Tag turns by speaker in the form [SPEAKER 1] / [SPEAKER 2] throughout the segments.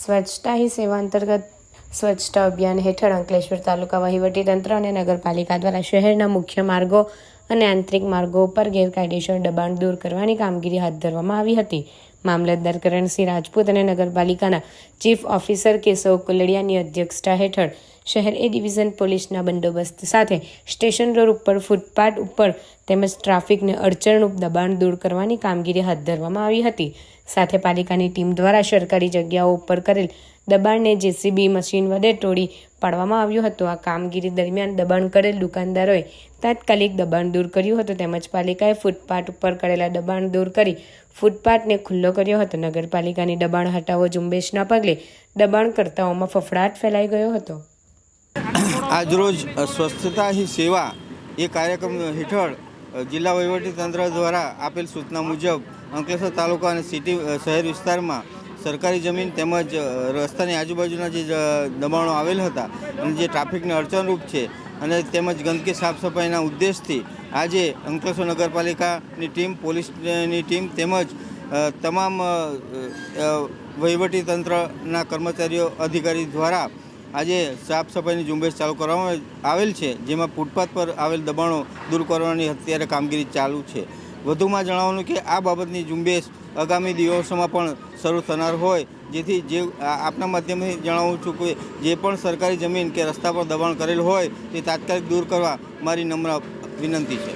[SPEAKER 1] સ્વચ્છતા હી સેવા અંતર્ગત સ્વચ્છતા અભિયાન હેઠળ અંકલેશ્વર તાલુકા વહીવટીતંત્ર અને નગરપાલિકા દ્વારા શહેરના મુખ્ય માર્ગો અને આંતરિક માર્ગો ઉપર ગેરકાયદેસર દબાણ દૂર કરવાની કામગીરી હાથ ધરવામાં આવી હતી. મામલતદાર કરણસિંહ રાજપૂત અને નગરપાલિકાના ચીફ ઓફિસર કેશવ કુલડિયાની અધ્યક્ષતા હેઠળ શહેર એ ડિવિઝન પોલીસના બંદોબસ્ત સાથે સ્ટેશન રોડ ઉપર, ફૂટપાથ ઉપર તેમજ ટ્રાફિકને અડચણરૂપ દબાણ દૂર કરવાની કામગીરી હાથ ધરવામાં આવી હતી. સાથે પાલિકાની ટીમ દ્વારા સરકારી જગ્યાઓ ઉપર કરેલ દબાણને જેસીબી મશીન વડે તોડી પાડવામાં આવ્યું હતું. આ કામગીરી દરમિયાન દબાણ કરેલ દુકાનદારોએ તાત્કાલિક દબાણ દૂર કર્યું હતું તેમજ પાલિકાએ ફૂટપાથ ઉપર કરેલા દબાણ દૂર કરી ફૂટપાથને ખુલ્લો કર્યો હતો. નગરપાલિકાની દબાણ હટાવો ઝુંબેશના પગલે દબાણકર્તાઓમાં ફફડાટ ફેલાઈ ગયો હતો.
[SPEAKER 2] આજરોજ સ્વસ્થતા હી સેવા એ કાર્યક્રમ હેઠળ જિલ્લા વહીવટીતંત્ર દ્વારા આપેલ સૂચના મુજબ અંકલેશ્વર તાલુકા અને સિટી શહેર વિસ્તારમાં સરકારી જમીન તેમજ રસ્તાની આજુબાજુના જે દબાણો આવેલ હતા અને જે ટ્રાફિકને અડચણરૂપ છે અને તેમજ ગંદકી સાફ સફાઈના ઉદ્દેશથી આજે અંકલેશ્વર નગરપાલિકાની ટીમ, પોલીસની ટીમ તેમજ તમામ વહીવટીતંત્રના કર્મચારીઓ, અધિકારી દ્વારા આજે સાફ સફાઈની ઝુંબેશ ચાલુ કરવામાં આવેલ છે, જેમાં ફૂટપાથ પર આવેલ દબાણો દૂર કરવાની અત્યારે કામગીરી ચાલુ છે. વધુમાં જણાવવાનું કે આ બાબતની ઝુંબેશ આગામી દિવસોમાં પણ શરૂ થનાર હોય, જેથી જે આપના માધ્યમથી જણાવું છું કે જે પણ સરકારી જમીન કે રસ્તા પર દબાણ કરેલ હોય, તે તાત્કાલિક દૂર કરવા મારી નમ્ર વિનંતી છે.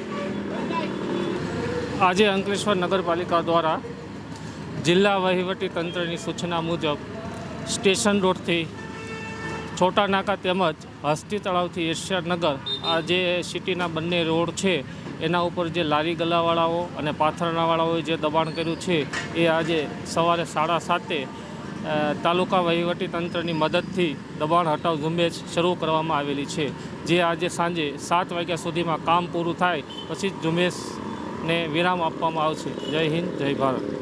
[SPEAKER 3] આજે અંકલેશ્વર નગરપાલિકા દ્વારા જિલ્લા વહીવટી તંત્રની સૂચના મુજબ સ્ટેશન રોડથી છોટા નાકા તેમજ હસ્તી તળાવથી એશિયાનગર આ જે સિટીના બંને રોડ છે, એના ઉપર જે લારી ગલાવાળાઓ અને પાથરણાવાળાઓએ જે દબાણ કર્યું છે, એ આજે સવારે સાડા સાતે તાલુકા વહીવટી તંત્રની મદદથી દબાણ હટાવ ઝુંબેશ શરૂ કરવામાં આવેલી છે. જે આજે સાંજે સાત વાગ્યા સુધીમાં કામ પૂરું થાય, પછી જ ઝુંબેશને વિરામ આપવામાં આવશે. જય હિન્દ, જય ભારત.